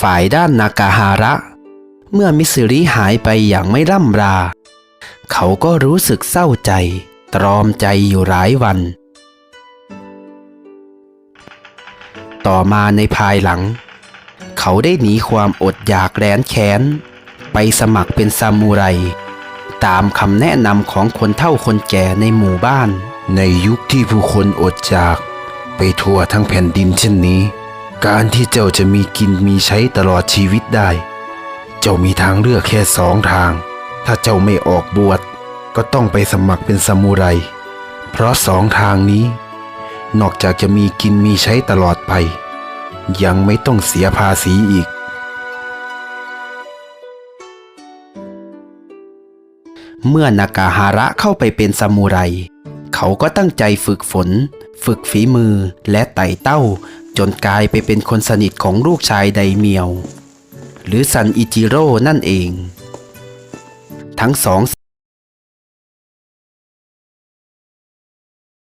ฝ่ายด้านนากาฮาระ เมื่อมิสซิริหายไปอย่างไม่ร่ำรา เขาก็รู้สึกเศร้าใจ ตรอมใจอยู่หลายวัน ต่อมาในภายหลัง เขาได้หนีความอดอยากแร้นแค้น ไปสมัครเป็นซามูไร ตามคำแนะนำของคนเฒ่าคนแก่ในหมู่บ้าน ในยุคที่ผู้คนอดจาก ไปทั่วทั้งแผ่นดินเช่นนี้ การที่เจ้าจะมีกินมีใช้ตลอดชีวิตได้ เจ้ามีทางเลือกแค่สองทาง ถ้าเจ้าไม่ออกบวชก็ต้องไปสมัครเป็นซามูไร เพราะสองทางนี้ นอกจากจะมีกินมีใช้ตลอดไป ยังไม่ต้องเสียภาษีอีก เมื่อนากาฮาระเข้าไปเป็นซามูไร เขาก็ตั้งใจฝึกฝน ฝึกฝีมือและไต่เต้า จนกลายไปเป็นคนสนิทของลูกชายไดเมียว หรือซันอิจิโร่นั่นเอง ทั้งสอง